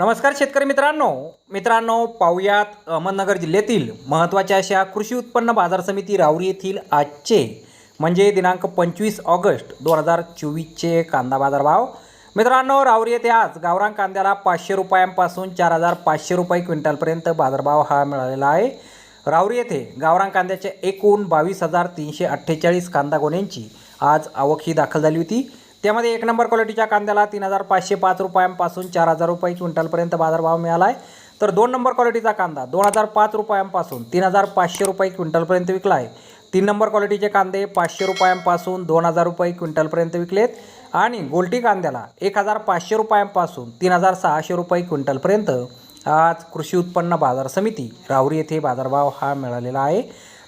नमस्कार शेतकरी मित्रांनो. मित्रांनो पाहुयात अहमदनगर जिल्ह्यातील महत्त्वाच्या अशा कृषी उत्पन्न बाजार समिती राऊरी येथील आजचे म्हणजे दिनांक पंचवीस ऑगस्ट दोन हजार चोवीसचे कांदा बाजार भाव मित्रांनो राऊरी येथे आज गावरान कांद्याला पाचशे रुपयांपासून चार हजार पाचशे रुपये क्विंटलपर्यंत बाजारभाव हा मिळालेला आहे. राऊरी येथे गावरान कांद्याच्या एकूण बावीस हजार तीनशे अठ्ठेचाळीस कांदा गोण्यांची आज आवक ही दाखल झाली होती. त्यामध्ये एक नंबर क्वालिटीच्या कांद्याला तीन हजार पाचशे पाच रुपयांपासून चार हजार रुपये क्विंटलपर्यंत बाजारभाव मिळाला आहे. तर दोन नंबर क्वालिटीचा कांदा दोन हजार पाच रुपयांपासून तीन हजार पाचशे रुपये क्विंटलपर्यंत विकला आहे. तीन नंबर क्वालिटीचे कांदे पाचशे रुपयांपासून दोन हजार रुपये क्विंटलपर्यंत विकलेत. आणि गोल्टी कांद्याला एक हजार पाचशे रुपयांपासून तीन हजार सहाशे रुपये क्विंटलपर्यंत आज कृषी उत्पन्न बाजार समिती राहुरी येथे बाजारभाव हा मिळालेला आहे.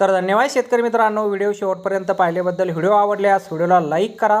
तर धन्यवाद शेतकरी मित्रांनो व्हिडिओ शेवटपर्यंत पाहिल्याबद्दल. व्हिडिओ आवडल्यास व्हिडिओला लाईक करा